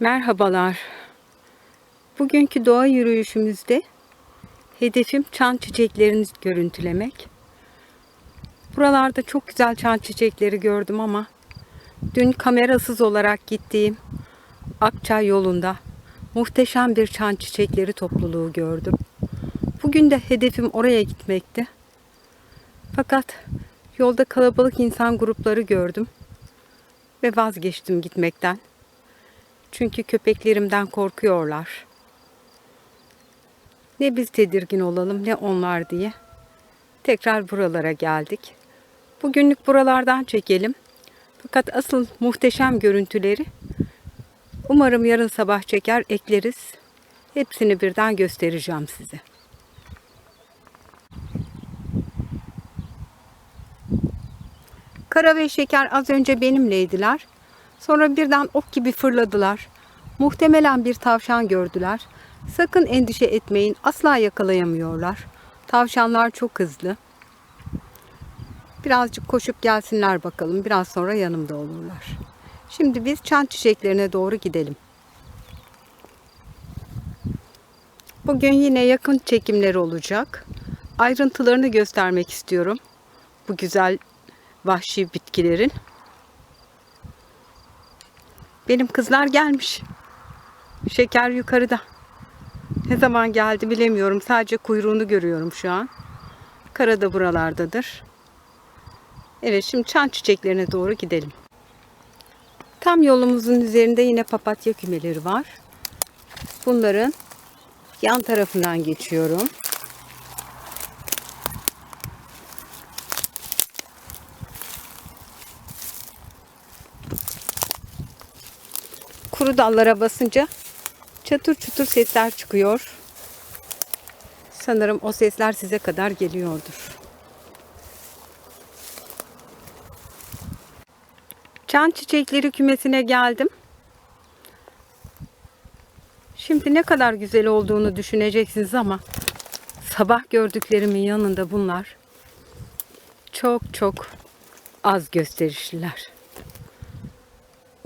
Merhabalar. Bugünkü doğa yürüyüşümüzde hedefim çan çiçeklerini görüntülemek. Buralarda çok güzel çan çiçekleri gördüm ama dün kamerasız olarak gittiğim Akçay yolunda muhteşem bir çan çiçekleri topluluğu gördüm. Bugün de hedefim oraya gitmekti. Fakat yolda kalabalık insan grupları gördüm ve vazgeçtim gitmekten. Çünkü köpeklerimden korkuyorlar. Ne biz tedirgin olalım ne onlar diye. Tekrar buralara geldik. Bugünlük buralardan çekelim. Fakat asıl muhteşem görüntüleri umarım yarın sabah çeker ekleriz. Hepsini birden göstereceğim size. Kara ve Şeker az önce benimleydiler. Sonra birden ok gibi fırladılar. Muhtemelen bir tavşan gördüler. Sakın endişe etmeyin, asla yakalayamıyorlar. Tavşanlar çok hızlı. Birazcık koşup gelsinler bakalım. Biraz sonra yanımda olurlar. Şimdi biz çan çiçeklerine doğru gidelim. Bugün yine yakın çekimleri olacak. Ayrıntılarını göstermek istiyorum. Bu güzel vahşi bitkilerin. Benim kızlar gelmiş. Şeker yukarıda. Ne zaman geldi bilemiyorum. Sadece kuyruğunu görüyorum şu an. Kara da buralardadır. Evet şimdi çan çiçeklerine doğru gidelim. Tam yolumuzun üzerinde yine papatya kümeleri var. Bunların yan tarafından geçiyorum. Kuru dallara basınca çatır çutur sesler çıkıyor. Sanırım o sesler size kadar geliyordur. Çan çiçekleri kümesine geldim. Şimdi ne kadar güzel olduğunu düşüneceksiniz ama sabah gördüklerimin yanında bunlar çok çok az gösterişliler.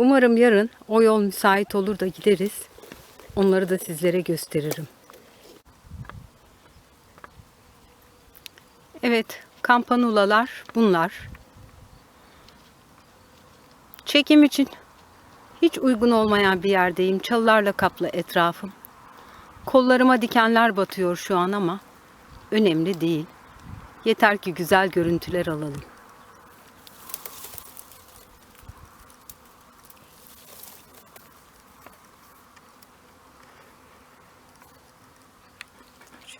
Umarım yarın o yol müsait olur da gideriz. Onları da sizlere gösteririm. Evet, kampanulalar bunlar. Çekim için hiç uygun olmayan bir yerdeyim. Çalılarla kaplı etrafım. Kollarıma dikenler batıyor şu an ama önemli değil. Yeter ki güzel görüntüler alalım.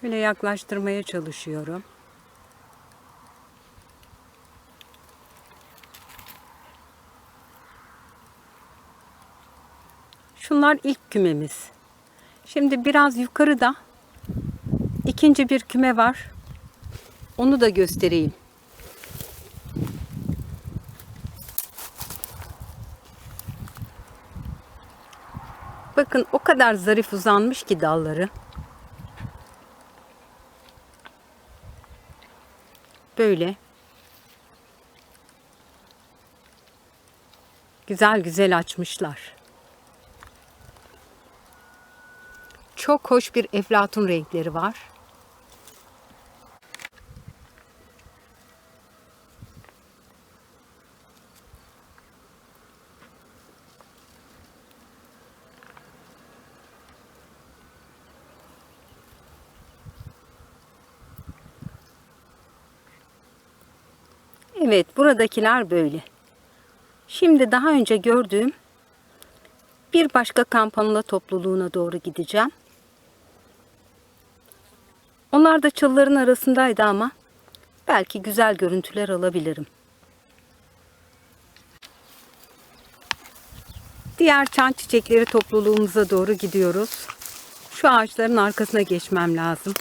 Şöyle yaklaştırmaya çalışıyorum. Şunlar ilk kümemiz. Şimdi biraz yukarıda ikinci bir küme var. Onu da göstereyim. Bakın o kadar zarif uzanmış ki dalları. Böyle. Güzel güzel açmışlar. Çok hoş bir eflatun renkleri var. Evet, buradakiler böyle. Şimdi daha önce gördüğüm bir başka kampanula topluluğuna doğru gideceğim. Onlar da çalıların arasındaydı ama belki güzel görüntüler alabilirim. Diğer çan çiçekleri topluluğumuza doğru gidiyoruz. Şu ağaçların arkasına geçmem lazım.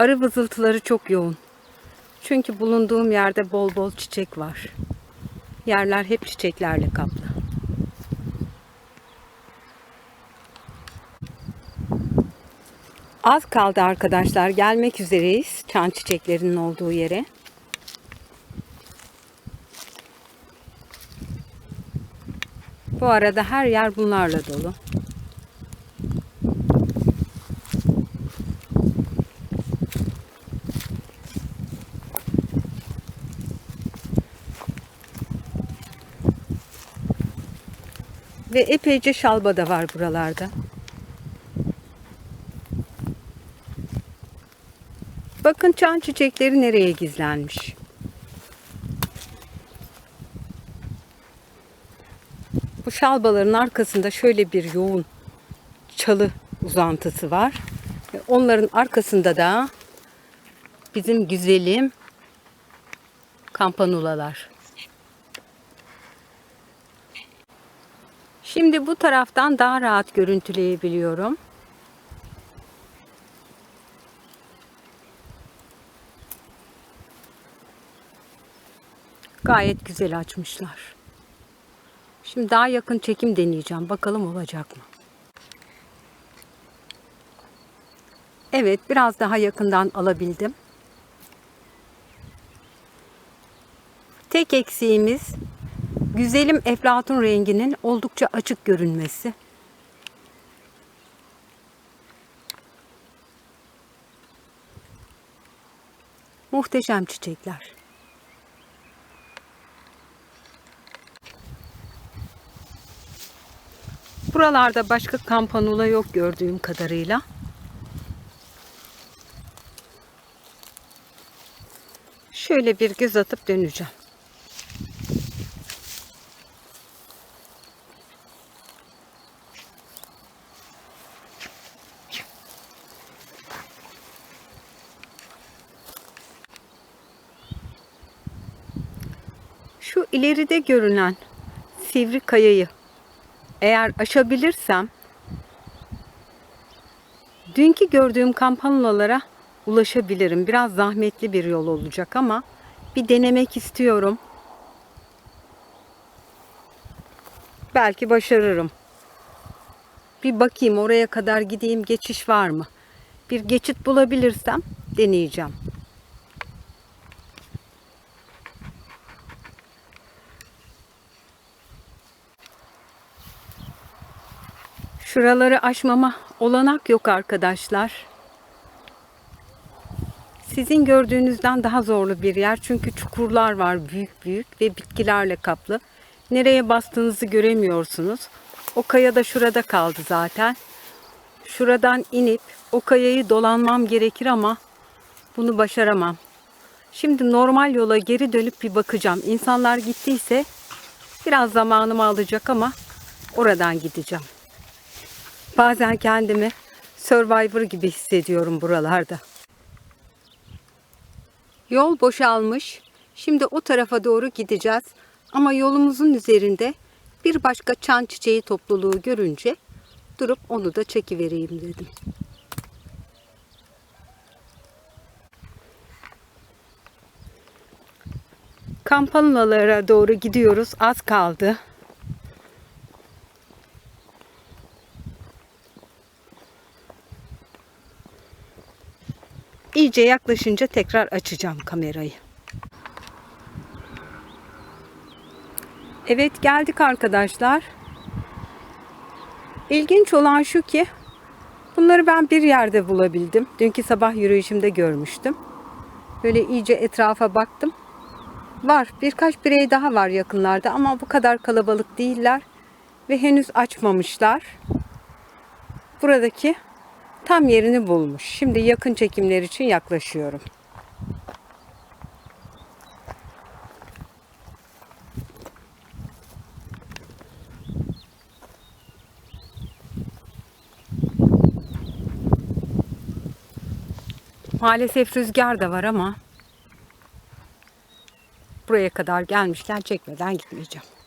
Arı vızıltıları çok yoğun. Çünkü bulunduğum yerde bol bol çiçek var. Yerler hep çiçeklerle kaplı. Az kaldı arkadaşlar. Gelmek üzereyiz. Çan çiçeklerinin olduğu yere. Bu arada her yer bunlarla dolu. Ve epeyce şalba da var buralarda. Bakın çan çiçekleri nereye gizlenmiş. Bu şalbaların arkasında şöyle bir yoğun çalı uzantısı var. Onların arkasında da bizim güzelim kampanulalar. Şimdi bu taraftan daha rahat görüntüleyebiliyorum. Gayet güzel açmışlar. Şimdi daha yakın çekim deneyeceğim. Bakalım olacak mı? Evet, biraz daha yakından alabildim. Tek eksiğimiz güzelim eflatun renginin oldukça açık görünmesi. Muhteşem çiçekler. Buralarda başka kampanula yok gördüğüm kadarıyla. Şöyle bir göz atıp döneceğim. Şu ileride görünen sivri kayayı eğer aşabilirsem dünkü gördüğüm kampanyalalara ulaşabilirim. Biraz zahmetli bir yol olacak ama bir denemek istiyorum. Belki başarırım. Bir bakayım oraya kadar gideyim geçiş var mı? Bir geçit bulabilirsem deneyeceğim. Şuraları aşmama olanak yok arkadaşlar. Sizin gördüğünüzden daha zorlu bir yer. Çünkü çukurlar var büyük büyük ve bitkilerle kaplı. Nereye bastığınızı göremiyorsunuz. O kaya da şurada kaldı zaten. Şuradan inip o kayayı dolanmam gerekir ama bunu başaramam. Şimdi normal yola geri dönüp bir bakacağım. İnsanlar gittiyse biraz zamanımı alacak ama oradan gideceğim. Bazen kendimi Survivor gibi hissediyorum buralarda. Yol boşalmış. Şimdi o tarafa doğru gideceğiz. Ama yolumuzun üzerinde bir başka çan çiçeği topluluğu görünce durup onu da çekivereyim dedim. Kampanalara doğru gidiyoruz. Az kaldı. İyice yaklaşınca tekrar açacağım kamerayı. Evet geldik arkadaşlar. İlginç olan şu ki bunları ben bir yerde bulabildim. Dünkü sabah yürüyüşümde görmüştüm. Böyle iyice etrafa baktım. Var birkaç birey daha var yakınlarda ama bu kadar kalabalık değiller ve henüz açmamışlar. Buradaki tam yerini bulmuş. Şimdi yakın çekimler için yaklaşıyorum. Maalesef rüzgar da var ama buraya kadar gelmişken çekmeden gitmeyeceğim.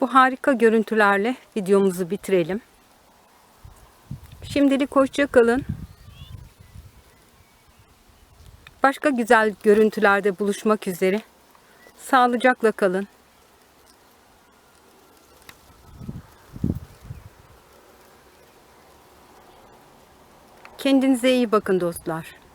Bu harika görüntülerle videomuzu bitirelim. Şimdilik hoşça kalın. Başka güzel görüntülerde buluşmak üzere. Sağlıcakla kalın. Kendinize iyi bakın dostlar.